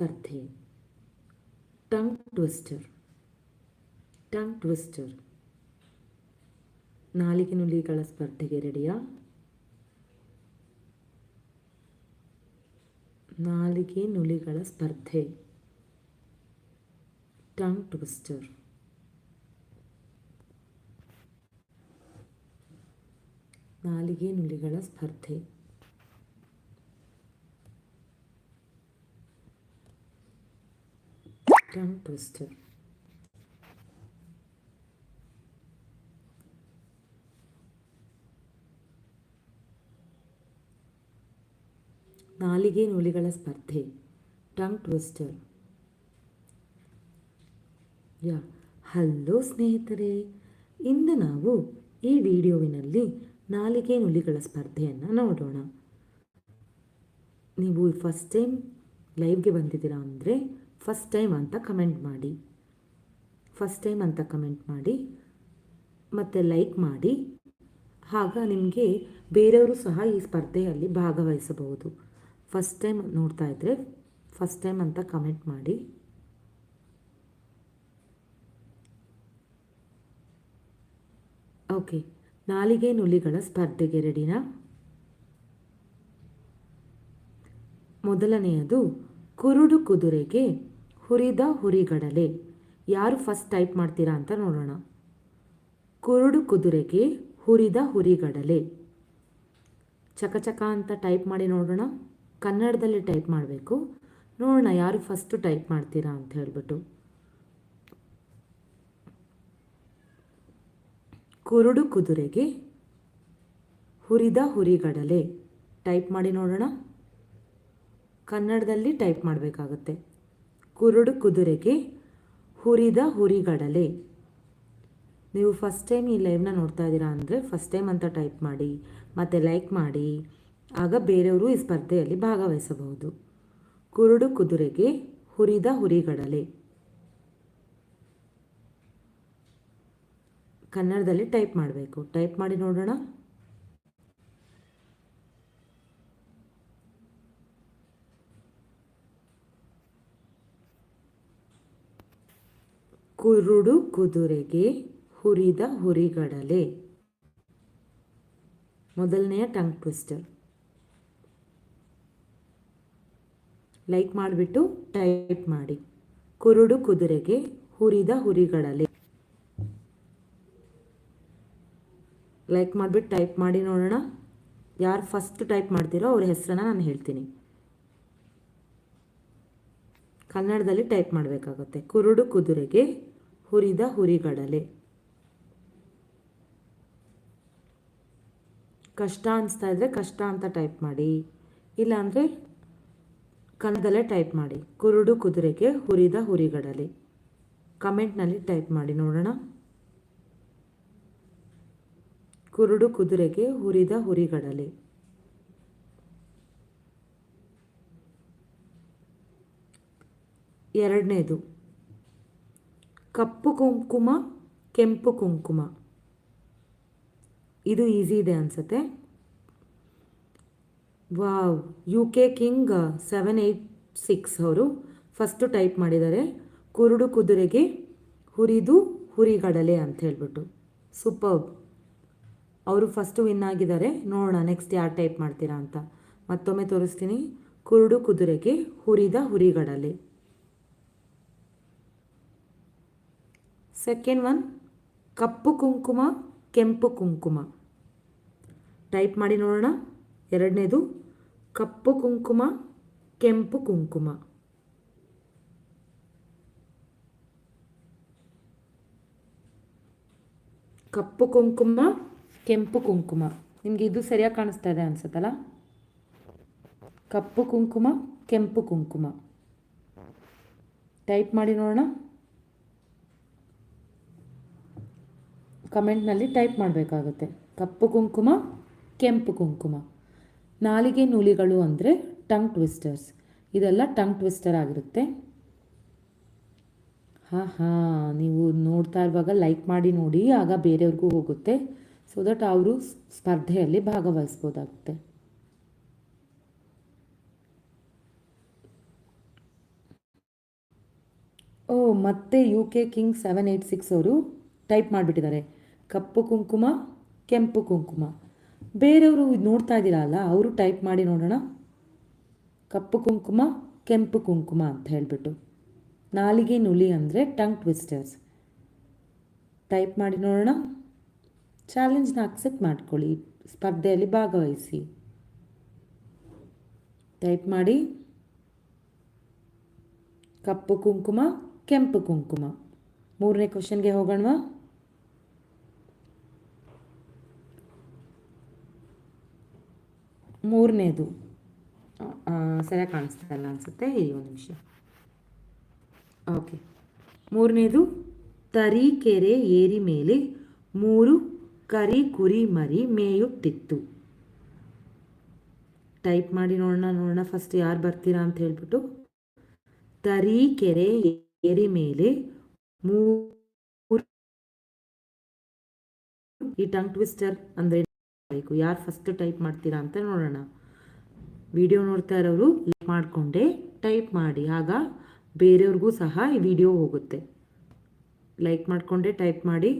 ಸ್ಪರ್ಧೆ tongue twister tongue twister ನಾಲಿಗೆ ನುಲಿಗಳ ಸ್ಪರ್ಧೆಗೆ ರೆಡಿಯಾ ನಾಲಿಗೆ ನುಲಿಗಳ ಸ್ಪರ್ಧೆ ಟಂಗ್ ಟ್ವಿಸ್ಟರ್ ನಾಲಿಗೆ ನುಲಿಗಳ ಸ್ಪರ್ಧೆ ಟಂಗ್ ಟ್ವಿಸ್ಟರ್ ನಾಲಿಗೆ ನುಲಿಗಳ ಸ್ಪರ್ಧೆ ಟಂಗ್ ಟ್ವಿಸ್ಟರ್ ಯಾ ಹಲೋ ಸ್ನೇಹಿತರೆ, ಇಂದು ನಾವು ಈ ವಿಡಿಯೋವಿನಲ್ಲಿ ನಾಲಿಗೆ ನುಲಿಗಳ ಸ್ಪರ್ಧೆಯನ್ನು ನೋಡೋಣ. ನೀವು ಫಸ್ಟ್ ಟೈಮ್ ಲೈವ್ಗೆ ಬಂದಿದ್ದೀರಾ ಅಂದರೆ ಫಸ್ಟ್ ಟೈಮ್ ಅಂತ ಕಮೆಂಟ್ ಮಾಡಿ. ಫಸ್ಟ್ ಟೈಮ್ ಅಂತ ಕಮೆಂಟ್ ಮಾಡಿ. ಮತ್ತು ಲೈಕ್ ಮಾಡಿ. ಆಗ ನಿಮಗೆ ಬೇರೆಯವರು ಸಹ ಈ ಸ್ಪರ್ಧೆಯಲ್ಲಿ ಭಾಗವಹಿಸಬಹುದು. ಫಸ್ಟ್ ಟೈಮ್ ನೋಡ್ತಾ ಇದ್ದರೆ ಫಸ್ಟ್ ಟೈಮ್ ಅಂತ ಕಮೆಂಟ್ ಮಾಡಿ. ಓಕೆ ನಾಲಿಗೆ ನುಲಿಗಳ ಸ್ಪರ್ಧೆಗೆ ರೆಡಿನಾ ಮೊದಲನೆಯದು ಕುರುಡು ಕುದುರೆಗೆ ಹುರಿದ ಹುರಿಗಡಲೆ. ಯಾರು ಫಸ್ಟ್ ಟೈಪ್ ಮಾಡ್ತೀರಾ ಅಂತ ನೋಡೋಣ. ಕುರುಡು ಕುದುರೆಗೆ ಹುರಿದ ಹುರಿಗಡಲೆ. ಚಕಚಕ ಅಂತ ಟೈಪ್ ಮಾಡಿ ನೋಡೋಣ. ಕನ್ನಡದಲ್ಲಿ ಟೈಪ್ ಮಾಡಬೇಕು. ನೋಡೋಣ ಯಾರು ಫಸ್ಟು ಟೈಪ್ ಮಾಡ್ತೀರಾ ಅಂತ ಹೇಳ್ಬಿಟ್ಟು. ಕುರುಡು ಕುದುರೆಗೆ ಹುರಿದ ಹುರಿಗಡಲೆ. ಟೈಪ್ ಮಾಡಿ ನೋಡೋಣ. ಕನ್ನಡದಲ್ಲಿ ಟೈಪ್ ಮಾಡಬೇಕಾಗುತ್ತೆ. ಕುರುಡು ಕುದುರೆಗೆ ಹುರಿದ ಹುರಿಗಡಲೆ. ನೀವು ಫಸ್ಟ್ ಟೈಮ್ ಈ ಲೈವ್ನ ನೋಡ್ತಾ ಇದ್ದೀರಾ ಅಂದರೆ ಫಸ್ಟ್ ಟೈಮ್ ಅಂತ ಟೈಪ್ ಮಾಡಿ, ಮತ್ತು ಲೈಕ್ ಮಾಡಿ, ಆಗ ಬೇರೆಯವರು ಈ ಸ್ಪರ್ಧೆಯಲ್ಲಿ ಭಾಗವಹಿಸಬಹುದು. ಕುರುಡು ಕುದುರೆಗೆ ಹುರಿದ ಹುರಿಗಡಲೆ. ಕನ್ನಡದಲ್ಲಿ ಟೈಪ್ ಮಾಡಬೇಕು. ಟೈಪ್ ಮಾಡಿ ನೋಡೋಣ. ಕುರುಡು ಕುದುರೆಗೆ ಹುರಿದ ಹುರಿಗಡಲೆ. ಮೊದಲನೆಯ ಟಂಗ್ ಟ್ವಿಸ್ಟರ್. ಲೈಕ್ ಮಾಡಿಬಿಟ್ಟು ಟೈಪ್ ಮಾಡಿ. ಕುರುಡು ಕುದುರೆಗೆ ಹುರಿದ ಹುರಿಗಡಲೆ. ಲೈಕ್ ಮಾಡಿಬಿಟ್ಟು ಟೈಪ್ ಮಾಡಿ ನೋಡೋಣ. ಯಾರು ಫಸ್ಟ್ ಟೈಪ್ ಮಾಡ್ತೀರೋ ಅವ್ರ ಹೆಸರನ್ನ ನಾನು ಹೇಳ್ತೀನಿ. ಕನ್ನಡದಲ್ಲಿ ಟೈಪ್ ಮಾಡಬೇಕಾಗುತ್ತೆ. ಕುರುಡು ಕುದುರೆಗೆ ಹುರಿದ ಹುರಿಗಡಲೆ. ಕಷ್ಟ ಅನಿಸ್ತಾ ಇದ್ದರೆ ಕಷ್ಟ ಅಂತ ಟೈಪ್ ಮಾಡಿ, ಇಲ್ಲಾಂದರೆ ಕನ್ನಡದಲ್ಲೇ ಟೈಪ್ ಮಾಡಿ, ಕುರುಡು ಕುದುರೆಗೆ ಹುರಿದ ಹುರಿಗಡಲೆ. ಕಮೆಂಟ್ನಲ್ಲಿ ಟೈಪ್ ಮಾಡಿ ನೋಡೋಣ. ಕುರುಡು ಕುದುರೆಗೆ ಹುರಿದ ಹುರಿಗಡಲೆ. ಎರಡನೇದು ಕಪ್ಪು ಕುಂಕುಮ, ಕೆಂಪು ಕುಂಕುಮ. ಇದು ಈಸಿ ಇದೆ ಅನಿಸುತ್ತೆ. Wow U K king seven eight six ಅವರು ಫಸ್ಟು ಟೈಪ್ ಮಾಡಿದ್ದಾರೆ. ಕುರುಡು ಕುದುರೆಗೆ ಹುರಿದು ಹುರಿಗಡಲೆ ಅಂತ ಹೇಳ್ಬಿಟ್ಟು. ಸೂಪರ್ ಅವರು ಫಸ್ಟು ವಿನ್ ಆಗಿದ್ದಾರೆ. ನೋಡೋಣ ನೆಕ್ಸ್ಟ್ ಯಾರು ಟೈಪ್ ಮಾಡ್ತೀರಾ ಅಂತ. ಮತ್ತೊಮ್ಮೆ ತೋರಿಸ್ತೀನಿ. ಕುರುಡು ಕುದುರೆಗೆ ಹುರಿದ ಹುರಿಗಡಲೆ. ಸೆಕೆಂಡ್ ಒನ್ ಕಪ್ಪು ಕುಂಕುಮ, ಕೆಂಪು ಕುಂಕುಮ. ಟೈಪ್ ಮಾಡಿ ನೋಡೋಣ. ಎರಡನೇದು, ಕಪ್ಪು ಕುಂಕುಮ, ಕೆಂಪು ಕುಂಕುಮ. ಕಪ್ಪು ಕುಂಕುಮ, ಕೆಂಪು ಕುಂಕುಮ. ನಿಮಗೆ ಇದು ಸರಿಯಾಗಿ ಕಾಣಿಸ್ತಾ ಇದೆ ಅನ್ಸುತ್ತಲ್ಲ? ಕಪ್ಪು ಕುಂಕುಮ, ಕೆಂಪು ಕುಂಕುಮ. ಟೈಪ್ ಮಾಡಿ ನೋಡೋಣ. ಕಮೆಂಟ್ನಲ್ಲಿ ಟೈಪ್ ಮಾಡಬೇಕಾಗುತ್ತೆ. ಕಪ್ಪು ಕುಂಕುಮ, ಕೆಂಪು ಕುಂಕುಮ. ನಾಲಿಗೆ ನೂಲಿಗಳು ಅಂದರೆ ಟಂಗ್ ಟ್ವಿಸ್ಟರ್ಸ್. ಇದೆಲ್ಲ ಟಂಗ್ ಟ್ವಿಸ್ಟರ್ ಆಗಿರುತ್ತೆ. ಹಾಂ ಹಾಂ, ನೀವು ನೋಡ್ತಾ ಇರುವಾಗ ಲೈಕ್ ಮಾಡಿ, ನೋಡಿ, ಆಗ ಬೇರೆಯವ್ರಿಗೂ ಹೋಗುತ್ತೆ. ಸೊ ದಟ್ ಅವರು ಸ್ಪರ್ಧೆಯಲ್ಲಿ ಭಾಗವಹಿಸ್ಬೋದಾಗುತ್ತೆ. ಓ, ಮತ್ತೆ U K king seven eight six ಅವರು ಟೈಪ್ ಮಾಡಿಬಿಟ್ಟಿದ್ದಾರೆ. ಕಪ್ಪು ಕುಂಕುಮ, ಕೆಂಪು ಕುಂಕುಮ. ಬೇರೆಯವರು ನೋಡ್ತಾ ಇದ್ದೀರಾ ಅಲ್ಲ, ಅವರು ಟೈಪ್ ಮಾಡಿ ನೋಡೋಣ. ಕಪ್ಪು ಕುಂಕುಮ, ಕೆಂಪು ಕುಂಕುಮ ಅಂತ ಹೇಳಿಬಿಟ್ಟು. ನಾಲಿಗೆ ನುಲಿ ಅಂದರೆ ಟಂಗ್ ಟ್ವಿಸ್ಟರ್ಸ್ ಟೈಪ್ ಮಾಡಿ ನೋಡೋಣ. ಚಾಲೆಂಜ್ನ ಅಕ್ಸೆಪ್ಟ್ ಮಾಡ್ಕೊಳ್ಳಿ. ಸ್ಪರ್ಧೆಯಲ್ಲಿ ಭಾಗವಹಿಸಿ. ಟೈಪ್ ಮಾಡಿ. ಕಪ್ಪು ಕುಂಕುಮ, ಕೆಂಪು ಕುಂಕುಮ. ಮೂರನೇ ಕ್ವಶನ್ಗೆ ಹೋಗೋಣವಾ? ಮೂರನೇದು. ಸರಿಯಾಗಿ ಕಾಣಿಸ್ತಾ ಇಲ್ಲ ಅನಿಸುತ್ತೆ. ಇರಿ ಒಂದು ನಿಮಿಷ. ಓಕೆ. ಮೂರನೇದು ತರೀಕೆರೆ ಏರಿ ಮೇಲೆ ಮೂರು ಕರಿ ಕುರಿ ಮರಿ ಮೇಯುತ್ತಿತ್ತು. ಟೈಪ್ ಮಾಡಿ ನೋಡೋಣ ನೋಡೋಣ. ಫಸ್ಟ್ ಯಾರು ಬರ್ತೀರಾ ಅಂತ ಹೇಳ್ಬಿಟ್ಟು. ತರೀಕೆರೆ ಏರಿ ಮೇಲೆ ಮೂರು ಈ ಟಂಗ್ ಟ್ವಿಸ್ಟರ್ ಅಂದರೆ ಬೇಕು ಯಾರು ಫಸ್ಟ್ ಟೈಪ್ ಮಾಡ್ತೀರಾ ಅಂತ ನೋಡೋಣ. ವಿಡಿಯೋ ನೋಡ್ತಾ ಇರೋರು ಲೈಕ್ ಮಾಡಿಕೊಂಡೆ ಟೈಪ್ ಮಾಡಿ. ಆಗ ಬೇರೆಯವ್ರಿಗೂ ಸಹ ಈ ವಿಡಿಯೋ ಹೋಗುತ್ತೆ. ಲೈಕ್ ಮಾಡಿಕೊಂಡೆ ಟೈಪ್ ಮಾಡಿ.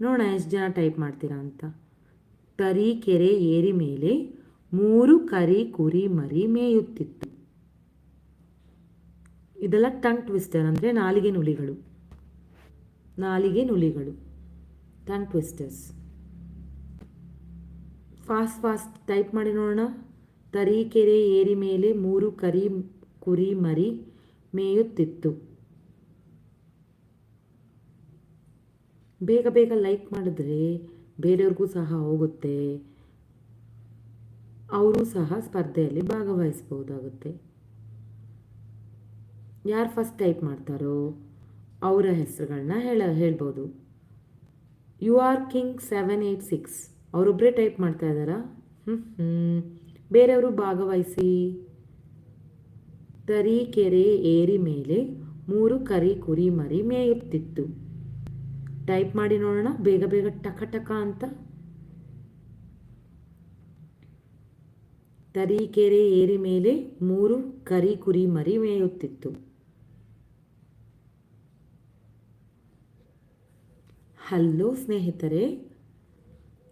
ನೋಡೋಣ ಎಷ್ಟು ಜನ ಟೈಪ್ ಮಾಡ್ತೀರಾ ಅಂತ. ತರೀಕೆರೆ ಏರಿ ಮೇಲೆ ಮೂರು ಕರಿ, ಕುರಿ, ಮರಿ ಮೇಯುತ್ತಿತ್ತು. ಇದೆಲ್ಲ ಟಂಗ್ ಟ್ವಿಸ್ಟರ್ ಅಂದರೆ ನಾಲಿಗೆ ನುಲಿಗಳು. ನಾಲಿಗೆ ನುಲಿಗಳು. Tongue twisters fast fast type ಮಾಡಿ ನೋಡೋಣ. ತರೀಕೆರೆ ಏರಿ ಮೇಲೆ ಮೂರು ಕರಿ ಕುರಿ ಮರಿ ಮೇಯುತ್ತಿತ್ತು. ಬೇಗ ಬೇಗ ಲೈಕ್ ಮಾಡಿದ್ರೆ ಬೇರೆಯವ್ರಿಗೂ ಸಹ ಹೋಗುತ್ತೆ. ಅವರು ಸಹ ಸ್ಪರ್ಧೆಯಲ್ಲಿ ಭಾಗವಹಿಸ್ಬೋದಾಗುತ್ತೆ ಯಾರು ಫಸ್ಟ್ ಟೈಪ್ ಮಾಡ್ತಾರೋ ಅವರ ಹೆಸರುಗಳನ್ನ ಹೇಳ ಹೇಳ್ಬೋದು. U R king seven eight six. ಅವರೊಬ್ಬರೇ type ಮಾಡ್ತಾ ಇದ್ದಾರಾ? ಹ್ಞೂ ಬೇರೆಯವರು ಭಾಗವಹಿಸಿ. ತರೀಕೆರೆ ಏರಿ ಮೇಲೆ ಮೂರು ಕರಿ, ಕುರಿ, ಮರಿ ಮೇಯುತ್ತಿತ್ತು. ಟೈಪ್ ಮಾಡಿ ನೋಡೋಣ. ಬೇಗ ಬೇಗ ಟಕ ಟಕ ಅಂತ. ತರೀಕೆರೆ ಏರಿ ಮೇಲೆ ಮೂರು ಕರಿ, ಕುರಿ, ಮರಿ ಮೇಯುತ್ತಿತ್ತು. ಹಲೋ ಸ್ನೇಹಿತರೆ.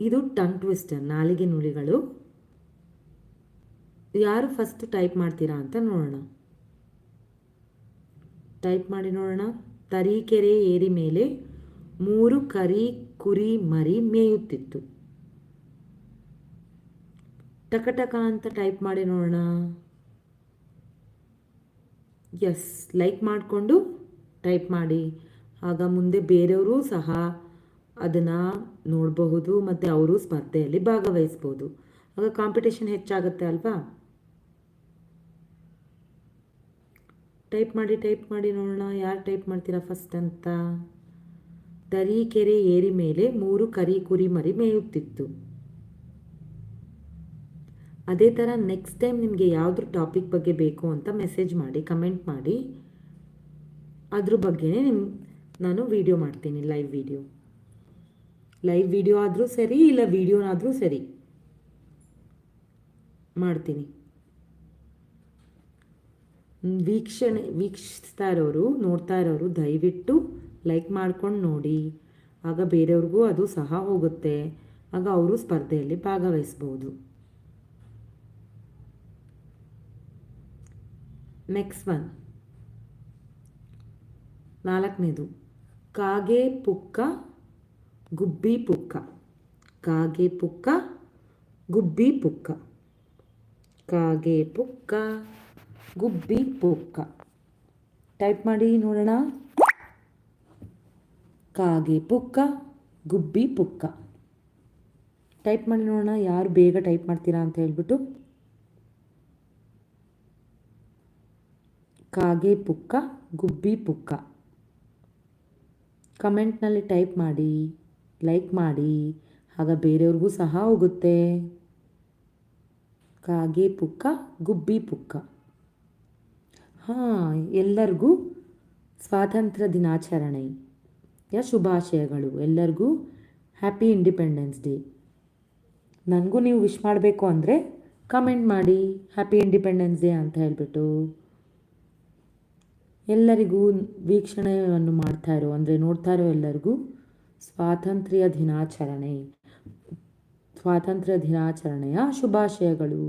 ಇದು ಟಂಗ್ ಟ್ವಿಸ್ಟರ್ ನಾಲಿಗೆ ನುಲಿಗಳು. ಯಾರು ಫಸ್ಟ್ ಟೈಪ್ ಮಾಡ್ತೀರಾ ಅಂತ ನೋಡೋಣ. ಟೈಪ್ ಮಾಡಿ ನೋಡೋಣ. ತರೀಕೆರೆ ಏರಿ ಮೇಲೆ ಮೂರು ಕರಿ, ಕುರಿ, ಮರಿ ಮೇಯುತ್ತಿತ್ತು. ಟಕ ಟಕ ಅಂತ ಟೈಪ್ ಮಾಡಿ ನೋಡೋಣ. ಎಸ್ ಲೈಕ್ ಮಾಡಿಕೊಂಡು ಟೈಪ್ ಮಾಡಿ. ಆಗ ಮುಂದೆ ಬೇರೆಯವರು ಸಹ ಅದನ್ನು ನೋಡಬಹುದು ಮತ್ತು ಅವರು ಸ್ಪರ್ಧೆಯಲ್ಲಿ ಭಾಗವಹಿಸ್ಬೋದು ಆಗ ಕಾಂಪಿಟೇಷನ್ ಹೆಚ್ಚಾಗುತ್ತೆ ಅಲ್ವಾ? ಟೈಪ್ ಮಾಡಿ ಟೈಪ್ ಮಾಡಿ ನೋಡೋಣ. ಯಾರು ಟೈಪ್ ಮಾಡ್ತೀರಾ ಫಸ್ಟ್ ಅಂತ? ತರೀಕೆರೆ ಏರಿ ಮೇಲೆ ಮೂರು ಕರಿ ಕುರಿ ಮರಿ ಮೇಯುತ್ತಿತ್ತು. ಅದೇ ಥರ ನೆಕ್ಸ್ಟ್ ಟೈಮ್ ನಿಮಗೆ ಯಾವುದ್ರ ಟಾಪಿಕ್ ಬಗ್ಗೆ ಬೇಕು ಅಂತ ಮೆಸೇಜ್ ಮಾಡಿ ಕಮೆಂಟ್ ಮಾಡಿ. ಅದ್ರ ಬಗ್ಗೆ ನಿಮ್ಮ ನಾನು ವಿಡಿಯೋ ಮಾಡ್ತೀನಿ ಲೈವ್ ವಿಡಿಯೋ ಲೈವ್ ವಿಡಿಯೋ ಆದರೂ ಸರಿ ಇಲ್ಲ ವಿಡಿಯೋನಾದರೂ ಸರಿ. ಮಾಡ್ತೀನಿ. ವೀಕ್ಷಣೆ, ವೀಕ್ಷಿಸ್ತಾ ಇರೋರು, ನೋಡ್ತಾ ಇರೋರು ದಯವಿಟ್ಟು ಲೈಕ್ ಮಾಡ್ಕೊಂಡು ನೋಡಿ. ಆಗ ಬೇರೆಯವ್ರಿಗೂ ಅದು ಸಹ ಹೋಗುತ್ತೆ. ಆಗ ಅವರು ಸ್ಪರ್ಧೆಯಲ್ಲಿ ಭಾಗವಹಿಸ್ಬೋದು. ನೆಕ್ಸ್ಟ್ ಒನ್ ನಾಲ್ಕನೇದು, ಕಾಗೆ ಪುಕ್ಕ ಗುಬ್ಬಿ ಪುಕ್ಕ. ಕಾಗೆ ಪುಕ್ಕ, ಗುಬ್ಬಿ ಪುಕ್ಕ. ಕಾಗೆ ಪುಕ್ಕ, ಗುಬ್ಬಿ ಪುಕ್ಕ. ಟೈಪ್ ಮಾಡಿ ನೋಡೋಣ. ಕಾಗೆ ಪುಕ್ಕ, ಗುಬ್ಬಿ ಪುಕ್ಕ. ಟೈಪ್ ಮಾಡಿ ನೋಡೋಣ, ಯಾರು ಬೇಗ ಟೈಪ್ ಮಾಡ್ತೀರಾ ಅಂತ ಹೇಳ್ಬಿಟ್ಟು. ಕಾಗೆ ಪುಕ್ಕ, ಗುಬ್ಬಿ ಪುಕ್ಕ. ಕಮೆಂಟ್ನಲ್ಲಿ ಟೈಪ್ ಮಾಡಿ. ಲೈಕ್ ಮಾಡಿ, ಆಗ ಬೇರೆಯವ್ರಿಗೂ ಸಹ ಹೋಗುತ್ತೆ. ಕಾಗೆ ಪುಕ್ಕ, ಗುಬ್ಬಿ ಪುಕ್ಕ. ಹಾಂ, ಎಲ್ಲರಿಗೂ ಸ್ವಾತಂತ್ರ್ಯ ದಿನಾಚರಣೆಯ ಶುಭಾಶಯಗಳು, ಎಲ್ಲರಿಗೂ ಹ್ಯಾಪಿ ಇಂಡಿಪೆಂಡೆನ್ಸ್ ಡೇ ನನಗೂ ನೀವು ವಿಶ್ ಮಾಡಬೇಕು ಅಂದರೆ ಕಮೆಂಟ್ ಮಾಡಿ ಹ್ಯಾಪಿ ಇಂಡಿಪೆಂಡೆನ್ಸ್ ಡೇ ಅಂತ ಹೇಳಿಬಿಟ್ಟು. ಎಲ್ಲರಿಗೂ ವೀಕ್ಷಣೆಯನ್ನು ಮಾಡ್ತಾ ಇರೋ, ಅಂದರೆ ನೋಡ್ತಾ ಇರೋ ಎಲ್ಲರಿಗೂ ಸ್ವಾತಂತ್ರ್ಯ ದಿನಾಚರಣೆ ಸ್ವಾತಂತ್ರ್ಯ ದಿನಾಚರಣೆಯ ಶುಭಾಶಯಗಳು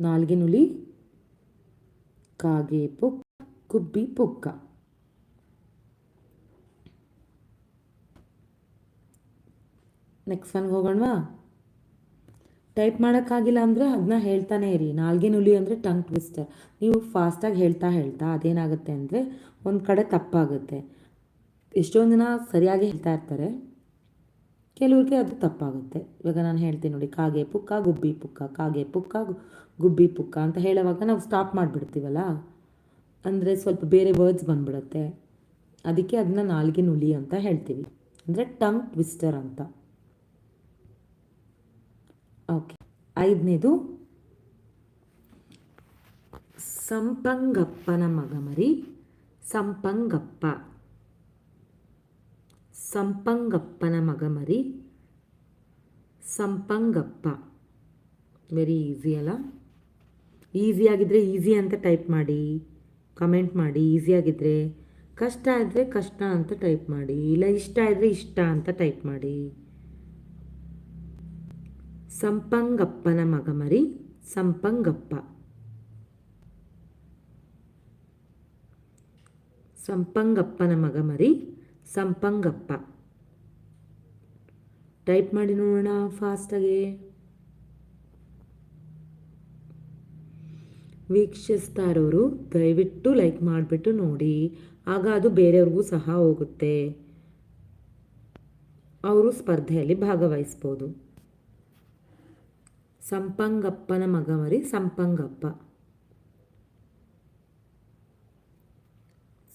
ನಾಲ್ಗೆ ನುಲಿ ಕಾಗೆ ಪುಕ್ ಕುಬ್ಬಿ ಪುಕ್ಕ. ನೆಕ್ಸ್ಟ್ ಒನ್ ಹೋಗೋಣವಾ? ಟೈಪ್ ಮಾಡೋಕ್ಕಾಗಿಲ್ಲ ಅಂದರೆ ಅದನ್ನ ಹೇಳ್ತಾನೆ ಇರಿ. ನಾಲ್ಗೆ ನುಲಿ ಅಂದರೆ ಟಂಗ್ ಟ್ವಿಸ್ಟರ್. ನೀವು ಫಾಸ್ಟಾಗಿ ಹೇಳ್ತಾ ಹೇಳ್ತಾ ಅದೇನಾಗುತ್ತೆ ಅಂದರೆ ಒಂದು ಕಡೆ ತಪ್ಪಾಗುತ್ತೆ. ಎಷ್ಟೊಂದು ಜನ ಸರಿಯಾಗಿ ಹೇಳ್ತಾ ಇರ್ತಾರೆ. ಕೆಲವ್ರಿಗೆ ಅದು ತಪ್ಪಾಗುತ್ತೆ. ಇವಾಗ ನಾನು ಹೇಳ್ತೀನಿ ನೋಡಿ, ಕಾಗೆ ಪುಕ್ಕ, ಗುಬ್ಬಿ ಪುಕ್ಕ, ಕಾಗೆ ಪುಕ್ಕ ಗುಬ್ಬಿ ಪುಕ್ಕ ಅಂತ ಹೇಳುವಾಗ ನಾವು ಸ್ಟಾಪ್ ಮಾಡಿಬಿಡ್ತೀವಲ್ಲ? ಅಂದರೆ ಸ್ವಲ್ಪ ಬೇರೆ ವರ್ಡ್ಸ್ ಬಂದ್ಬಿಡುತ್ತೆ. ಅದಕ್ಕೆ ಅದನ್ನ ನಾಲ್ಗೆ ನುಲಿ ಅಂತ ಹೇಳ್ತೀವಿ. ಅಂದರೆ ಟಂಗ್ ಟ್ವಿಸ್ಟರ್ ಅಂತ. ಓಕೆ ಐದನೇದು, ಸಂಪಂಗಪ್ಪನ ಮಗಮರಿ, ಸಂಪಂಗಪ್ಪ. ಸಂಪಂಗಪ್ಪನ ಮಗಮರಿ, ಸಂಪಂಗಪ್ಪ. ವೆರಿ ಈಸಿ ಅಲ್ಲ? ಈಸಿಯಾಗಿದ್ದರೆ ಈಸಿ ಅಂತ ಟೈಪ್ ಮಾಡಿ ಕಮೆಂಟ್ ಮಾಡಿ ಈಸಿಯಾಗಿದ್ದರೆ ಕಷ್ಟ ಆದರೆ ಕಷ್ಟ ಅಂತ ಟೈಪ್ ಮಾಡಿ, ಇಲ್ಲ ಇಷ್ಟ ಆದರೆ ಇಷ್ಟ ಅಂತ ಟೈಪ್ ಮಾಡಿ. ಸಂಪಂಗಪ್ಪನ ಮಗಮರಿ, ಸಂಪಂಗಪ್ಪ. ಸಂಪಂಗಪ್ಪನ ಮಗಮರಿ, ಸಂಪಂಗಪ್ಪ. ಟೈಪ್ ಮಾಡಿ ನೋಡೋಣ ಫಾಸ್ಟಾಗಿ. ವೀಕ್ಷಿಸ್ತಾ ಇರೋರು ದಯವಿಟ್ಟು ಲೈಕ್ ಮಾಡಿಬಿಟ್ಟು ನೋಡಿ. ಆಗ ಅದು ಬೇರೆಯವ್ರಿಗೂ ಸಹ ಹೋಗುತ್ತೆ. ಅವರು ಸ್ಪರ್ಧೆಯಲ್ಲಿ ಭಾಗವಹಿಸ್ಬೋದು. ಸಂಪಂಗಪ್ಪನ ಮಗಮರಿ ಸಂಪಂಗಪ್ಪ.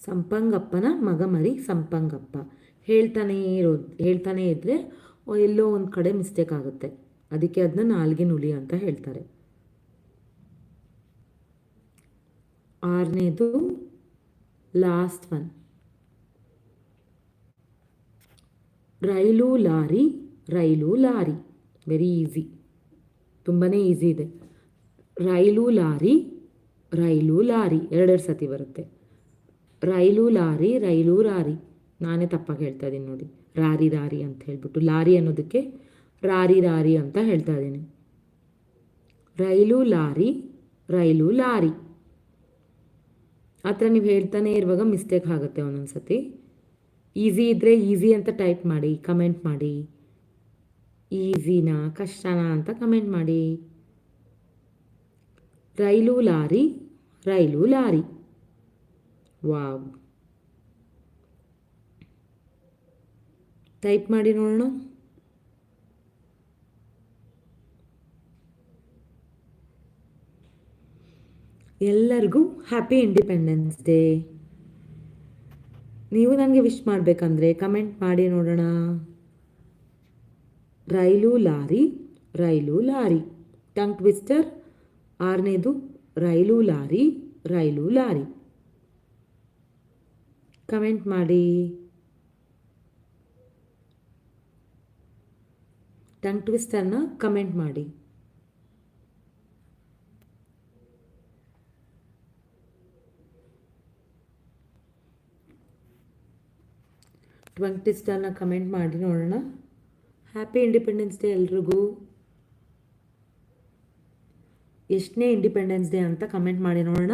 ಸಂಪಂಗಪ್ಪನ ಮಗಮರಿ ಸಂಪಂಗಪ್ಪ. ಹೇಳ್ತಾನೇ ಇರೋದು ಹೇಳ್ತಾನೇ ಇದ್ದರೆ ಎಲ್ಲೋ ಒಂದು ಕಡೆ ಮಿಸ್ಟೇಕ್ ಆಗುತ್ತೆ. ಅದಕ್ಕೆ ಅದನ್ನ ನಾಲ್ಗೆ ನುಲಿ ಅಂತ ಹೇಳ್ತಾರೆ. ಆರನೇದು last one rail lorry rail lorry. Very easy ತುಂಬಾ ಈಸಿ ಇದೆ. ರೈಲು ಲಾರಿ ರೈಲು ಲಾರಿ, ಎರಡೆರಡು ಸತಿ ಬರುತ್ತೆ. ರೈಲು ಲಾರಿ, ರೈಲು ರಾರಿ. ನಾನೇ ತಪ್ಪಾಗಿ ಹೇಳ್ತಾ ಇದ್ದೀನಿ ನೋಡಿ. ರಾರಿ ರಾರಿ ಅಂತ ಹೇಳ್ಬಿಟ್ಟು, ಲಾರಿ ಅನ್ನೋದಕ್ಕೆ ರಾರಿ ರಾರಿ ಅಂತ ಹೇಳ್ತಾ ಇದ್ದೀನಿ. Rail lorry rail lorry. ಆ ಥರ ನೀವು ಹೇಳ್ತಾನೆ ಇರುವಾಗ ಮಿಸ್ಟೇಕ್ ಆಗುತ್ತೆ ಒಂದೊಂದು ಸತಿ ಈಸಿ ಇದ್ದರೆ ಈಸಿ ಅಂತ ಟೈಪ್ ಮಾಡಿ ಕಮೆಂಟ್ ಮಾಡಿ. ಈಸಿನಾ ಕಷ್ಟನಾ ಅಂತ ಕಮೆಂಟ್ ಮಾಡಿ. Rail lorry rail lorry. Wow. Type ಮಾಡಿ ನೋಡೋಣ. ಎಲ್ಲರಿಗೂ ಹ್ಯಾಪಿ ಇಂಡಿಪೆಂಡೆನ್ಸ್ ಡೇ ನೀವು ನನಗೆ ವಿಶ್ ಮಾಡಬೇಕಂದ್ರೆ ಕಮೆಂಟ್ ಮಾಡಿ ನೋಡೋಣ. Rail lorry rail lorry. Tongue twister, ಆರನೇದು, rail lorry rail lorry. Comment ಮಾಡಿ. ಟಂಗ್ ಟ್ವಿಸ್ಟರ್ನ ಕಮೆಂಟ್ ಮಾಡಿ. ಟ್ವಂಕ್ ಟ್ವಿಸ್ಟರ್ನ ಕಮೆಂಟ್ ಮಾಡಿ ನೋಡೋಣ. ಹ್ಯಾಪಿ ಇಂಡಿಪೆಂಡೆನ್ಸ್ ಡೇ ಎಲ್ರಿಗೂ. ಎಷ್ಟನೇ ಇಂಡಿಪೆಂಡೆನ್ಸ್ ಡೇ ಅಂತ ಕಮೆಂಟ್ ಮಾಡಿ ನೋಡೋಣ.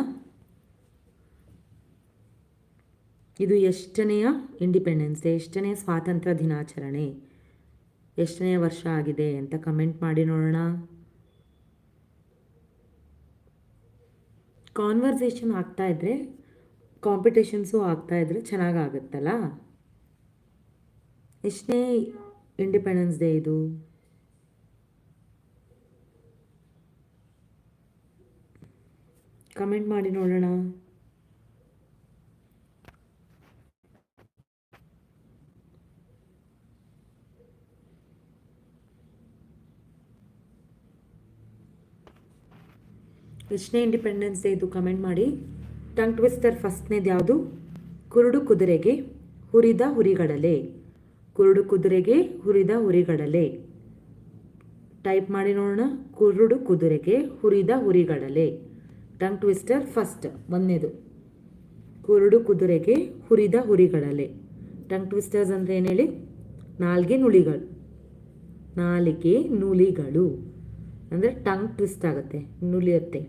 ಇದು ಎಷ್ಟನೆಯ ಇಂಡಿಪೆಂಡೆನ್ಸ್ ಡೇ ಎಷ್ಟನೇ ಸ್ವಾತಂತ್ರ್ಯ ದಿನಾಚರಣೆ ಎಷ್ಟನೇ ವರ್ಷ ಆಗಿದೆ ಅಂತ ಕಮೆಂಟ್ ಮಾಡಿ ನೋಡೋಣ. ಕಾನ್ವರ್ಸೇಷನ್ ಆಗ್ತಾ ಇದ್ದರೆ ಕಾಂಪಿಟೇಷನ್ಸು ಆಗ್ತಾ ಇದ್ದರೆ ಚೆನ್ನಾಗಾಗುತ್ತಲ್ಲ? ಎಷ್ಟನೇ ಇಂಡಿಪೆಂಡೆನ್ಸ್ ಡೇ ಇದು. ಕಮೆಂಟ್ ಮಾಡಿ ನೋಡೋಣ. ಎಷ್ಟನೇ ಇಂಡಿಪೆಂಡೆನ್ಸ್ ಡೇ ಇದು ಕಮೆಂಟ್ ಮಾಡಿ. ಟಂಗ್ ಟ್ವಿಸ್ಟರ್ ಫಸ್ಟ್ನೇದು ಯಾವುದು ಕುರುಡು ಕುದುರೆಗೆ ಹುರಿದ ಹುರಿಗಡಲೆ. ಕುರುಡು ಕುದುರೆಗೆ ಹುರಿದ ಹುರಿಗಡಲೆ. ಟೈಪ್ ಮಾಡಿ ನೋಡೋಣ. ಕುರುಡು ಕುದುರೆಗೆ ಹುರಿದ ಹುರಿಗಡಲೆ. ಟಂಗ್ ಟ್ವಿಸ್ಟರ್ ಫಸ್ಟ್, ಒಂದನೇದು. ಕುರುಡು ಕುದುರೆಗೆ ಹುರಿದ ಹುರಿಗಡಲೆ. ಟಂಗ್ ಟ್ವಿಸ್ಟರ್ಸ್ ಅಂದರೆ ಏನು ಹೇಳಿ? ನಾಲ್ಗೆ ನುಳಿಗಳು. ನಾಲಿಗೆ ನುಲಿಗಳು ಅಂದರೆ ಟಂಗ್ ಟ್ವಿಸ್ಟ್ ಆಗುತ್ತೆ ನುಲಿಯುತ್ತೆ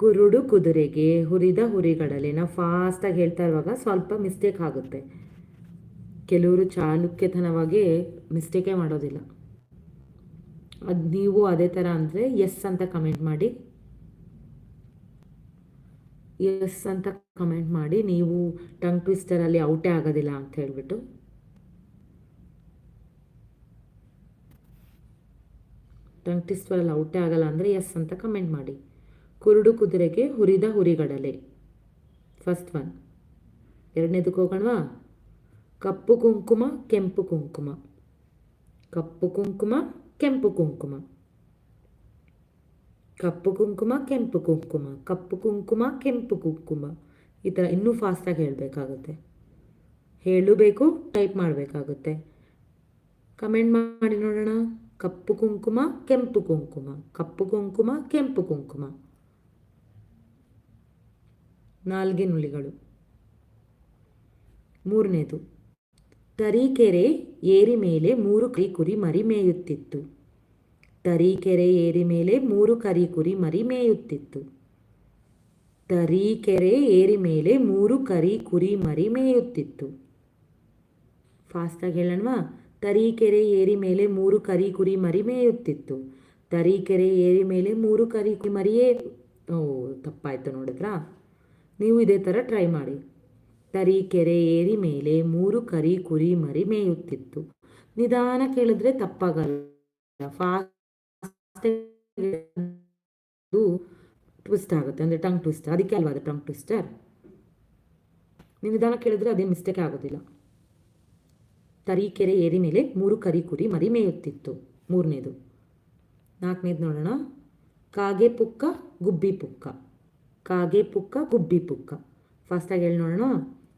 ಕುರುಡು ಕುದುರೆಗೆ ಹುರಿದ ಹುರಿಗಳಲ್ಲಿ ನಾವು ಫಾಸ್ಟಾಗಿ ಹೇಳ್ತಾ ಇರುವಾಗ ಸ್ವಲ್ಪ ಮಿಸ್ಟೇಕ್ ಆಗುತ್ತೆ. ಕೆಲವರು ಚಾಲುಕ್ಯತನವಾಗಿ ಮಿಸ್ಟೇಕೇ ಮಾಡೋದಿಲ್ಲ. ಅದು ನೀವು ಅದೇ ಥರ ಅಂದರೆ ಎಸ್ ಅಂತ ಕಮೆಂಟ್ ಮಾಡಿ. ಎಸ್ ಅಂತ ಕಮೆಂಟ್ ಮಾಡಿ ನೀವು ಟಂಗ್ ಟ್ವಿಸ್ಟರಲ್ಲಿ ಔಟೇ ಆಗೋದಿಲ್ಲ ಅಂತ ಹೇಳ್ಬಿಟ್ಟು. ಟಂಗ್ ಟ್ವಿಸ್ಟರಲ್ಲಿ ಔಟೇ ಆಗಲ್ಲ ಅಂದರೆ ಎಸ್ ಅಂತ ಕಮೆಂಟ್ ಮಾಡಿ. ಕುರುಡು ಕುದುರೆಗೆ ಹುರಿದ ಹುರಿಗಡಲೆ. ಫಸ್ಟ್ ಒನ್ ಎರಡನೇದಕ್ಕೆ ಹೋಗೋಣವಾ ಕಪ್ಪು ಕುಂಕುಮ, ಕೆಂಪು ಕುಂಕುಮ. ಕಪ್ಪು ಕುಂಕುಮ, ಕೆಂಪು ಕುಂಕುಮ. ಕಪ್ಪು ಕುಂಕುಮ, ಕೆಂಪು ಕುಂಕುಮ. ಕಪ್ಪು ಕುಂಕುಮ, ಕೆಂಪು ಕುಂಕುಮ. ಈ ಥರ ಇನ್ನೂ ಫಾಸ್ಟಾಗಿ ಹೇಳಬೇಕಾಗುತ್ತೆ. ಹೇಳಬೇಕು ಟೈಪ್ ಮಾಡಬೇಕಾಗುತ್ತೆ. ಕಮೆಂಟ್ ಮಾಡಿ ನೋಡೋಣ. ಕಪ್ಪು ಕುಂಕುಮ, ಕೆಂಪು ಕುಂಕುಮ. ಕಪ್ಪು ಕುಂಕುಮ, ಕೆಂಪು ಕುಂಕುಮ. ನಾಲ್ಗೆ ನುಳಿಗಳು ಮೂರನೇದು, ತರೀಕೆರೆ ಏರಿ ಮೇಲೆ ಮೂರು ಕರಿ ಕುರಿ ಮರಿ ಮೇಯುತ್ತಿತ್ತು. ತರೀಕೆರೆ ಏರಿ ಮೇಲೆ ಮೂರು ಕರಿ ಕುರಿ ಮರಿ ಮೇಯುತ್ತಿತ್ತು. ತರೀಕೆರೆ ಏರಿ ಮೇಲೆ ಮೂರು ಕರಿ ಕುರಿ ಮರಿ ಮೇಯುತ್ತಿತ್ತು. ಫಾಸ್ಟಾಗಿ ಹೇಳೋಣವಾ, ತರೀಕೆರೆ ಏರಿ ಮೇಲೆ ಮೂರು ಕರಿ ಕುರಿ ಮರಿ ಮೇಯುತ್ತಿತ್ತು. ತರೀಕೆರೆ ಏರಿ ಮೇಲೆ ಮೂರು ಕರಿ ಕುರಿ ಮರಿಯೇ ಓ, ತಪ್ಪಾಯಿತು ನೋಡಿದ್ರಾ? ನೀವು ಇದೇ ಥರ ಟ್ರೈ ಮಾಡಿ. ತರೀಕೆರೆ ಏರಿ ಮೇಲೆ ಮೂರು ಕರಿ ಕುರಿ ಮರಿ ಮೇಯುತ್ತಿತ್ತು. ನಿಧಾನ ಕೇಳಿದ್ರೆ ತಪ್ಪಾಗಲ್ಲ. ಫಾಸ್ಟ್ ಟ್ವಿಸ್ಟ್ ಆಗುತ್ತೆ. ಅಂದರೆ ಟಂಗ್ ಟ್ವಿಸ್ಟ್ ಅದಕ್ಕೆ ಅಲ್ವಾ ಅದು ಟಂಗ್ ಟ್ವಿಸ್ಟರ್ ನೀವು ನಿಧಾನ ಕೇಳಿದ್ರೆ ಅದೇನು ಮಿಸ್ಟೇಕ್ ಆಗೋದಿಲ್ಲ. ತರೀಕೆರೆ ಏರಿ ಮೇಲೆ ಮೂರು ಕರಿ ಕುರಿ ಮರಿ ಮೇಯುತ್ತಿತ್ತು. ಮೂರನೇದು. ನಾಲ್ಕನೇದು ನೋಡೋಣ. ಕಾಗೆ ಪುಕ್ಕ, ಗುಬ್ಬಿ ಪುಕ್ಕ. ಕಾಗೆ ಪುಕ್ಕ, ಗುಬ್ಬಿ ಪುಕ್ಕ. ಫಾಸ್ಟಾಗಿ ಹೇಳಿ ನೋಡೋಣ.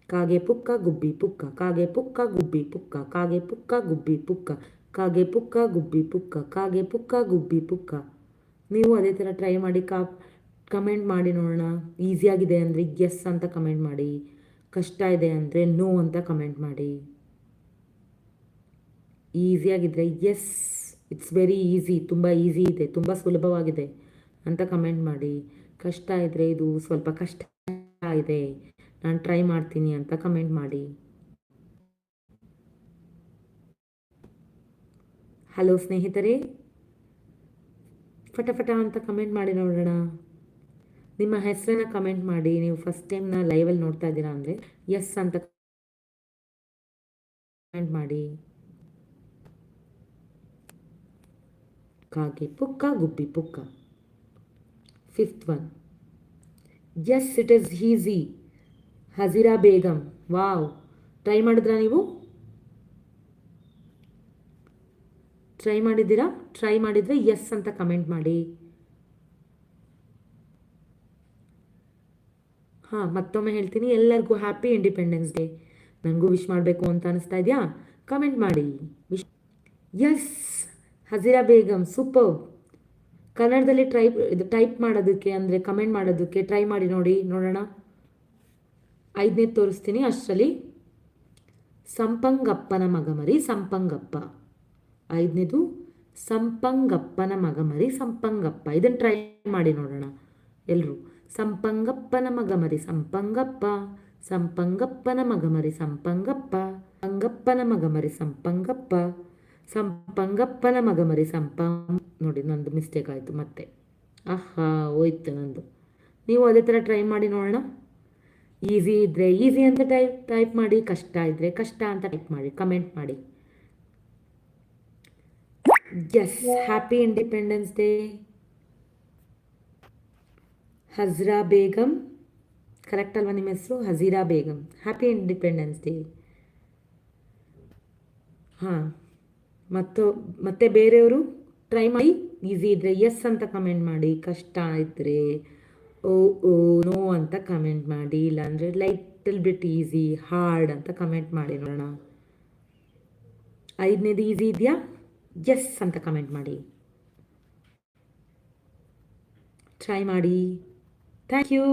ಕಾಗೆ ಪುಕ್ಕ, ಗುಬ್ಬಿ ಪುಕ್ಕ. ಕಾಗೆ ಪುಕ್ಕ, ಗುಬ್ಬಿ ಪುಕ್ಕ. ಕಾಗೆ ಪುಕ್ಕ, ಗುಬ್ಬಿ ಪುಕ್ಕ. ಕಾಗೆ ಪುಕ್ಕ, ಗುಬ್ಬಿ ಪುಕ್ಕ. ಕಾಗೆ ಪುಕ್ಕ, ಗುಬ್ಬಿ ಪುಕ್ಕ. ನೀವು ಅದೇ ಥರ ಟ್ರೈ ಮಾಡಿ ಕಾ ಕಮೆಂಟ್ ಮಾಡಿ ನೋಡೋಣ. ಈಸಿಯಾಗಿದೆ ಅಂದರೆ ಎಸ್ ಅಂತ ಕಮೆಂಟ್ ಮಾಡಿ. ಕಷ್ಟ ಇದೆ ಅಂದರೆ ನೋ ಅಂತ ಕಮೆಂಟ್ ಮಾಡಿ. ಈಸಿಯಾಗಿದ್ದರೆ ಎಸ್ ಇಟ್ಸ್ ವೆರಿ ಈಸಿ ತುಂಬ ಈಸಿ ಇದೆ. ತುಂಬ ಸುಲಭವಾಗಿದೆ ಅಂತ ಕಮೆಂಟ್ ಮಾಡಿ. ಕಷ್ಟ ಇದ್ದರೆ ಇದು ಸ್ವಲ್ಪ ಕಷ್ಟ ಇದೆ. ನಾನು ಟ್ರೈ ಮಾಡ್ತೀನಿ ಅಂತ ಕಮೆಂಟ್ ಮಾಡಿ. ಹಲೋ ಸ್ನೇಹಿತರೆ. ಫಟಫಟ ಅಂತ ಕಮೆಂಟ್ ಮಾಡಿ ನೋಡೋಣ. ನಿಮ್ಮ ಹೆಸರನ್ನ ಕಮೆಂಟ್ ಮಾಡಿ. ನೀವು ಫಸ್ಟ್ ಟೈಮ್ನ ಲೈವಲ್ಲಿ ನೋಡ್ತಾ ಇದ್ದೀರಾ ಅಂದರೆ ಎಸ್ ಅಂತ ಕಮೆಂಟ್ ಮಾಡಿ. ಕಾಗೆ ಪುಕ್ಕ, ಗುಬ್ಬಿ ಪುಕ್ಕ. Fifth one yes it easy Hajira Begum wow try ಮಾಡಿದ್ರಾ ನೀವು? ಟ್ರೈ ಮಾಡಿದ್ದೀರಾ? ಟ್ರೈ ಮಾಡಿದರೆ ಎಸ್ ಅಂತ ಕಮೆಂಟ್ ಮಾಡಿ. ಹಾಂ, ಮತ್ತೊಮ್ಮೆ ಹೇಳ್ತೀನಿ. ಎಲ್ಲರಿಗೂ ಹ್ಯಾಪಿ ಇಂಡಿಪೆಂಡೆನ್ಸ್ ಡೇ ನನಗೂ ವಿಶ್ ಮಾಡಬೇಕು ಅಂತ ಅನಿಸ್ತಾ ಇದೆಯಾ? ಕಮೆಂಟ್ ಮಾಡಿ. Wish yes Hajira Begum super ಕನ್ನಡದಲ್ಲಿ ಟ್ರೈ ಇದು ಟೈಪ್ ಮಾಡೋದಕ್ಕೆ ಅಂದರೆ ಕಮೆಂಟ್ ಮಾಡೋದಕ್ಕೆ ಟ್ರೈ ಮಾಡಿ ನೋಡಿ, ನೋಡೋಣ. ಐದನೇ ತೋರಿಸ್ತೀನಿ ಅಷ್ಟರಲ್ಲಿ. ಸಂಪಂಗಪ್ಪನ ಮಗಮರಿ ಸಂಪಂಗಪ್ಪ. ಐದನೇದು, ಸಂಪಂಗಪ್ಪನ ಮಗಮರಿ ಸಂಪಂಗಪ್ಪ. ಇದನ್ನು ಟ್ರೈ ಮಾಡಿ ನೋಡೋಣ ಎಲ್ಲರೂ ಸಂಪಂಗಪ್ಪನ ಮಗಮರಿ ಸಂಪಂಗಪ್ಪ. ಸಂಪಂಗಪ್ಪನ ಮಗಮರಿ ಸಂಪಂಗಪ್ಪ. ಸಂಗಪ್ಪನ ಮಗಮರಿ ಸಂಪಂಗಪ್ಪ. ಸಂಪಂಗಪ್ಪನ ಮಗಮರಿ ಸಂಪ. ನೋಡಿ ನಂದು ಮಿಸ್ಟೇಕ್ ಆಯಿತು ಮತ್ತೆ. ಆಹಾ, ಹೋಯ್ತು ನಂದು. ನೀವು ಅದೇ ಥರ ಟ್ರೈ ಮಾಡಿ ನೋಡೋಣ. ಈಸಿ ಇದ್ದರೆ ಈಸಿ ಅಂತ ಟೈಪ್ ಟೈಪ್ ಮಾಡಿ, ಕಷ್ಟ ಇದ್ದರೆ ಕಷ್ಟ ಅಂತ ಟೈಪ್ ಮಾಡಿ ಕಮೆಂಟ್ ಮಾಡಿ. Yes happy independence day Hajra Begum. Correct ಅಲ್ವಾ ನಿಮ್ಮ ಹೆಸರು? Hajira Begum. Happy independence day ಹಾಂ. ಮತ್ತು ಮತ್ತೆ ಬೇರೆಯವರು ಟ್ರೈ ಮಾಡಿ ಈಸಿ ಇದ್ದರೆ ಎಸ್ ಅಂತ ಕಮೆಂಟ್ ಮಾಡಿ, ಕಷ್ಟ ಇದ್ದರೆ ಓ ಓ ನೋ ಅಂತ ಕಮೆಂಟ್ ಮಾಡಿ, ಇಲ್ಲಾಂದರೆ ಲೈಟಲ್ ಬಿಟ್ ಈಸಿ ಹಾರ್ಡ್ ಅಂತ ಕಮೆಂಟ್ ಮಾಡಿ ನೋಡೋಣ. ಐದನೇದು ಈಸಿ ಇದೆಯಾ? ಎಸ್ ಅಂತ ಕಮೆಂಟ್ ಮಾಡಿ. ಟ್ರೈ ಮಾಡಿ. Thank you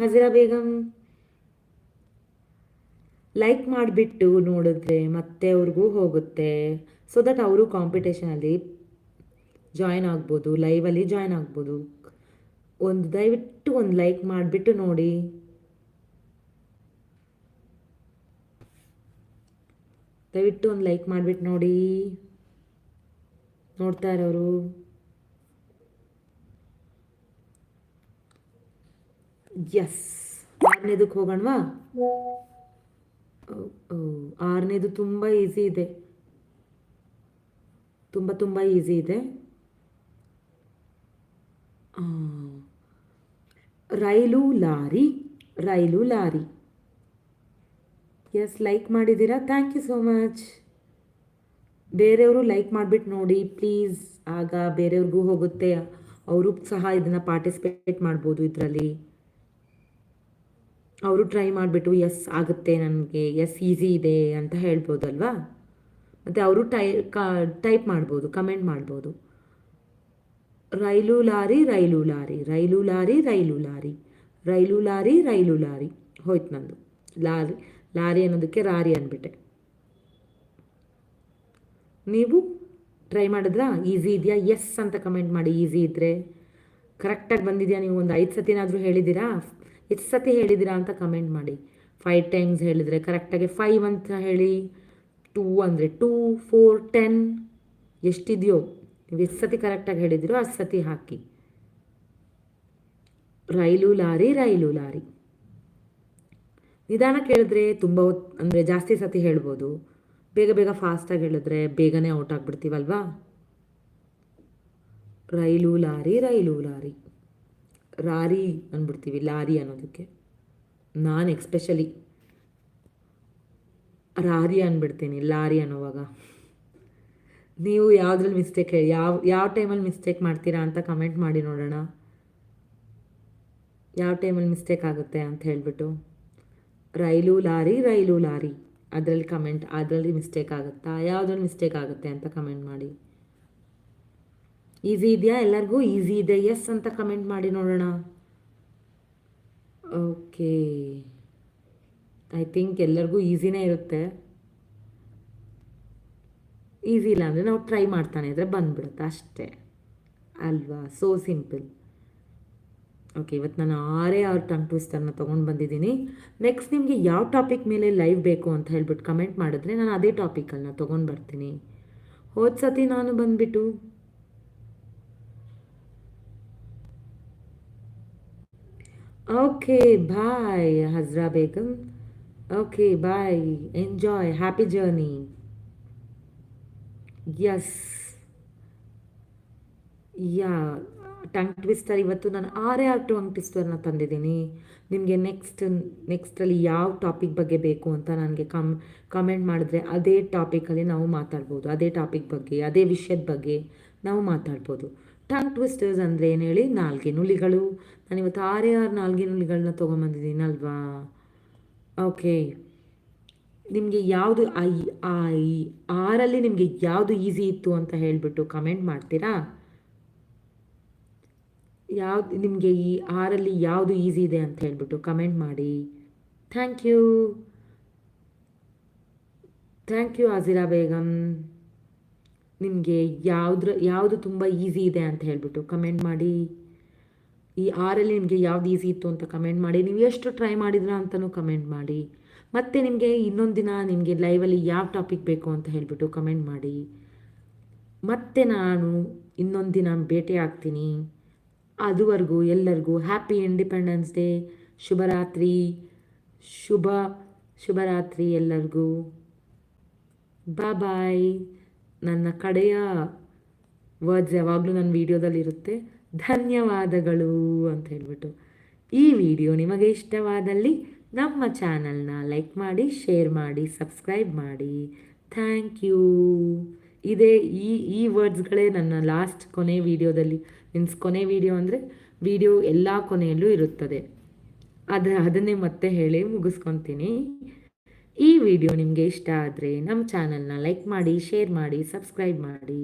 Hajira Begum. Like ಮಾಡಿಬಿಟ್ಟು ನೋಡಿದ್ರೆ ಮತ್ತೆ ಅವ್ರಿಗೂ ಹೋಗುತ್ತೆ. ಸೊ ದಟ್ ಅವರು ಕಾಂಪಿಟೇಷನಲ್ಲಿ ಜಾಯ್ನ್ ಆಗ್ಬೋದು ಲೈವಲ್ಲಿ ಜಾಯ್ನ್ ಆಗ್ಬೋದು. ಒಂದು ದಯವಿಟ್ಟು ಒಂದು ಲೈಕ್ ಮಾಡಿಬಿಟ್ಟು ನೋಡಿ. ದಯವಿಟ್ಟು ಒಂದು ಲೈಕ್ ಮಾಡಿಬಿಟ್ಟು ನೋಡಿ. ನೋಡ್ತಾ ಇರೋರು. ಎಸ್ ಆರನೇದಕ್ಕೆ ಹೋಗೋಣವಾ? ಆರನೇದು ತುಂಬ ಈಸಿ ಇದೆ. ತುಂಬ ತುಂಬ ಈಸಿ ಇದೆ. Rail lorry rail lorry. Yes like ಮಾಡಿದ್ದೀರಾ? ಥ್ಯಾಂಕ್ ಯು ಸೋ ಮಚ್ ಬೇರೆಯವರು ಲೈಕ್ ಮಾಡಿಬಿಟ್ಟು ನೋಡಿ ಪ್ಲೀಸ್ ಆಗ ಬೇರೆಯವ್ರಿಗೂ ಹೋಗುತ್ತೆ. ಅವರು ಸಹ ಇದನ್ನು ಪಾರ್ಟಿಸಿಪೇಟ್ ಮಾಡ್ಬೋದು ಇದರಲ್ಲಿ. ಅವರು ಟ್ರೈ ಮಾಡಿಬಿಟ್ಟು ಎಸ್ ಆಗುತ್ತೆ ನನಗೆ ಎಸ್ ಈಸಿ ಇದೆ ಅಂತ ಹೇಳ್ಬೋದಲ್ವಾ? ಮತ್ತು ಅವರು ಟೈ ಟೈಪ್ ಮಾಡ್ಬೋದು, ಕಮೆಂಟ್ ಮಾಡ್ಬೋದು. Rail lorry rail lorry rail lorry rail lorry rail lorry rail lorry. ಹೋಯ್ತು ನಂದು. ಲಾರಿ ಲಾರಿ ಅನ್ನೋದಕ್ಕೆ ರಾರಿ ಅಂದ್ಬಿಟ್ಟೆ ನೀವು ಟ್ರೈ ಮಾಡಿದ್ರಾ? ಈಸಿ ಇದೆಯಾ? ಎಸ್ ಅಂತ ಕಮೆಂಟ್ ಮಾಡಿ, ಈಸಿ ಇದ್ದರೆ ಕರೆಕ್ಟಾಗಿ ಬಂದಿದೆಯಾ? ನೀವು ಒಂದು ಐದು ಸತಿನಾದರೂ ಹೇಳಿದ್ದೀರಾ? ಎಷ್ಟು ಸತಿ ಹೇಳಿದ್ದೀರಾ ಅಂತ ಕಮೆಂಟ್ ಮಾಡಿ. ಫೈವ್ ಟೈಮ್ಸ್ ಹೇಳಿದರೆ ಕರೆಕ್ಟಾಗಿ ಫೈವ್ ಅಂತ ಹೇಳಿ. ಟೂ ಅಂದರೆ ಟೂ ಫೋರ್ ಟೆನ್ ಎಷ್ಟಿದೆಯೋ? ನೀವು ಎಷ್ಟು ಸತಿ ಕರೆಕ್ಟಾಗಿ ಹೇಳಿದಿರೋ ಅಷ್ಟು ಸತಿ ಹಾಕಿ. Rail lorry rail lorry. ನಿಧಾನ ಕೇಳಿದ್ರೆ ತುಂಬ ಅಂದರೆ ಜಾಸ್ತಿ ಸತಿ ಹೇಳ್ಬೋದು. ಬೇಗ ಬೇಗ ಫಾಸ್ಟಾಗಿ ಹೇಳಿದ್ರೆ ಬೇಗನೆ out ಆಗಿಬಿಡ್ತೀವಲ್ವಾ? Rail lorry rail lorry. ರಾರಿ ಅಂದ್ಬಿಡ್ತೀವಿ, ಲಾರಿ ಅನ್ನೋದಕ್ಕೆ. ನಾನು ಎಕ್ಸ್ಪೆಷಲಿ ರಾರಿ ಅಂದ್ಬಿಡ್ತೀನಿ ಲಾರಿ ಅನ್ನೋವಾಗ. ನೀವು ಯಾವುದ್ರಲ್ಲಿ ಮಿಸ್ಟೇಕ್ ಯಾವ ಯಾವ ಟೈಮಲ್ಲಿ ಮಿಸ್ಟೇಕ್ ಮಾಡ್ತೀರಾ ಅಂತ ಕಮೆಂಟ್ ಮಾಡಿ ನೋಡೋಣ. ಯಾವ ಟೈಮಲ್ಲಿ ಮಿಸ್ಟೇಕ್ ಆಗುತ್ತೆ ಅಂತ ಹೇಳಿಬಿಟ್ಟು. Rail lorry rail lorry. ಅದರಲ್ಲಿ ಕಮೆಂಟ್ ಅದರಲ್ಲಿ ಮಿಸ್ಟೇಕ್ ಆಗುತ್ತಾ, ಯಾವುದ್ರಲ್ಲಿ ಮಿಸ್ಟೇಕ್ ಆಗುತ್ತೆ ಅಂತ ಕಮೆಂಟ್ ಮಾಡಿ. ಈಸಿ ಇದೆಯಾ? ಎಲ್ಲರಿಗೂ ಈಸಿ ಇದೆ? ಎಸ್ ಅಂತ ಕಮೆಂಟ್ ಮಾಡಿ ನೋಡೋಣ. ಓಕೆ ಐ ಥಿಂಕ್ ಎಲ್ಲರಿಗೂ ಈಸಿನೇ ಇರುತ್ತೆ. ಈಸಿ ಇಲ್ಲ ಅಂದರೆ ನಾವು ಟ್ರೈ ಮಾಡ್ತಾನೆ ಇದ್ರೆ ಬಂದ್ಬಿಡುತ್ತೆ ಅಷ್ಟೇ. ಅಲ್ವಾ? ಸೋ ಸಿಂಪಲ್ ಓಕೆ ಇವತ್ತು ನಾನು ಆರೇ ಆರು ಟಂಗ್ ಟ್ವಿಸ್ಟರ್ನ ತೊಗೊಂಡು ಬಂದಿದ್ದೀನಿ. ನೆಕ್ಸ್ಟ್ ನಿಮಗೆ ಯಾವ ಟಾಪಿಕ್ ಮೇಲೆ ಲೈವ್ ಬೇಕು ಅಂತ ಹೇಳ್ಬಿಟ್ಟು ಕಮೆಂಟ್ ಮಾಡಿದ್ರೆ ನಾನು ಅದೇ ಟಾಪಿಕನ್ನು ತೊಗೊಂಡು ಬರ್ತೀನಿ. ಹೋದ ಸತಿ ನಾನು ಬಂದುಬಿಟ್ಟು? Okay bye Hajra Begum okay bye enjoy happy journey yes ya tongue twister ಇವತ್ತು ನಾನು ಆರೇ ಆರು ಟಂಗ್ ಟ್ವಿಸ್ಟರ್ನ ತಂದಿದ್ದೀನಿ. ನಿಮಗೆ ನೆಕ್ಸ್ಟ್ ನೆಕ್ಸ್ಟಲ್ಲಿ ಯಾವ ಟಾಪಿಕ್ ಬಗ್ಗೆ ಬೇಕು ಅಂತ ನನಗೆ ಕಮ್ ಕಮೆಂಟ್ ಮಾಡಿದ್ರೆ ಅದೇ ಟಾಪಿಕಲ್ಲಿ ನಾವು ಮಾತಾಡ್ಬೋದು. ಅದೇ ಟಾಪಿಕ್ ಬಗ್ಗೆ, ಅದೇ ವಿಷಯದ ಬಗ್ಗೆ ನಾವು ಮಾತಾಡ್ಬೋದು. ಟಂಗ್ ಟ್ವಿಸ್ಟರ್ಸ್ ಅಂದರೆ ಏನು ಹೇಳಿ? ನಾಲ್ಗೆ ನುಲಿಗಳು. ನಾನು ಇವತ್ತು ಆರೇ ಆರು ನಾಲ್ಗೆ ನುಲಿಗಳನ್ನ ತೊಗೊಂಬಂದಿದ್ದೀನಿ ಅಲ್ವಾ? ಓಕೆ ನಿಮಗೆ ಯಾವುದು ಐ ಈ, ಆರಲ್ಲಿ ನಿಮಗೆ ಯಾವುದು ಈಸಿ ಇತ್ತು ಅಂತ ಹೇಳಿಬಿಟ್ಟು ಕಮೆಂಟ್ ಮಾಡ್ತೀರಾ? ಯಾವ್ದು, ನಿಮಗೆ ಈ ಆರಲ್ಲಿ ಯಾವುದು ಈಸಿ ಇದೆ ಅಂತ ಹೇಳಿಬಿಟ್ಟು ಕಮೆಂಟ್ ಮಾಡಿ. Thank you thank you Ajira Begum. ನಿಮಗೆ ಯಾವುದ್ರ, ಯಾವುದು ತುಂಬ ಈಸಿ ಇದೆ ಅಂತ ಹೇಳಿಬಿಟ್ಟು ಕಮೆಂಟ್ ಮಾಡಿ. ಈ ಆರಲ್ಲಿ ನಿಮಗೆ ಯಾವ್ದು ಈಸಿ ಇತ್ತು ಅಂತ ಕಮೆಂಟ್ ಮಾಡಿ. ನೀವು ಎಷ್ಟು ಟ್ರೈ ಮಾಡಿದ್ರಾ ಅಂತಲೂ ಕಮೆಂಟ್ ಮಾಡಿ. ಮತ್ತು ನಿಮಗೆ ಇನ್ನೊಂದು ದಿನ ನಿಮಗೆ ಲೈವಲ್ಲಿ ಯಾವ ಟಾಪಿಕ್ ಬೇಕು ಅಂತ ಹೇಳಿಬಿಟ್ಟು ಕಮೆಂಟ್ ಮಾಡಿ. ಮತ್ತೆ ನಾನು ಇನ್ನೊಂದು ದಿನ ಭೇಟಿ ಆಗ್ತೀನಿ. ಅದುವರೆಗೂ ಎಲ್ಲರಿಗೂ ಹ್ಯಾಪಿ ಇಂಡಿಪೆಂಡೆನ್ಸ್ ಡೇ ಶುಭರಾತ್ರಿ. ಶುಭ, ಶುಭರಾತ್ರಿ ಎಲ್ಲರಿಗೂ. ಬಾ ಬಾಯ್ ನನ್ನ ಕಡೆಯ ವರ್ಡ್ಸ್ ಯಾವಾಗಲೂ ನನ್ನ ವೀಡಿಯೋದಲ್ಲಿ ಇರುತ್ತೆ. ಧನ್ಯವಾದಗಳು ಅಂತ ಹೇಳ್ಬಿಟ್ಟು ಈ ವಿಡಿಯೋ ನಿಮಗೆ ಇಷ್ಟವಾದಲ್ಲಿ ನಮ್ಮ ಚಾನಲ್ನ ಲೈಕ್ ಮಾಡಿ, ಶೇರ್ ಮಾಡಿ, ಸಬ್ಸ್ಕ್ರೈಬ್ ಮಾಡಿ. Thank you. ಇದೇ ಈ ಈ ವರ್ಡ್ಸ್ಗಳೇ ನನ್ನ ಲಾಸ್ಟ್ ಕೊನೆ ವಿಡಿಯೋದಲ್ಲಿ, ಮೀನ್ಸ್ ಕೊನೆ ವಿಡಿಯೋ ಅಂದರೆ ವಿಡಿಯೋ ಎಲ್ಲ ಕೊನೆಯಲ್ಲೂ ಇರುತ್ತದೆ. ಅದು, ಅದನ್ನೇ ಮತ್ತೆ ಹೇಳಿ ಮುಗಿಸ್ಕೊತೀನಿ. ಈ ವಿಡಿಯೋ ನಿಮಗೆ ಇಷ್ಟ ಆದರೆ ನಮ್ಮ ಚಾನಲ್ನ ಲೈಕ್ ಮಾಡಿ, ಶೇರ್ ಮಾಡಿ, ಸಬ್ಸ್ಕ್ರೈಬ್ ಮಾಡಿ.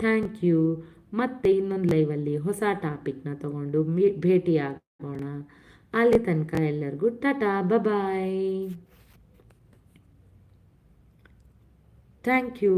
Thank you. ಮತ್ತೆ ಇನ್ನೊಂದು ಲೈವಲ್ಲಿ ಹೊಸ ಟಾಪಿಕ್ನ ತಗೊಂಡು ಭೇಟಿ ಆಗೋಣ ಅಲ್ಲಿ ತನಕ ಎಲ್ಲರಿಗೂ ಟಾಟಾ ಬಾಯ್ ಥ್ಯಾಂಕ್ ಯು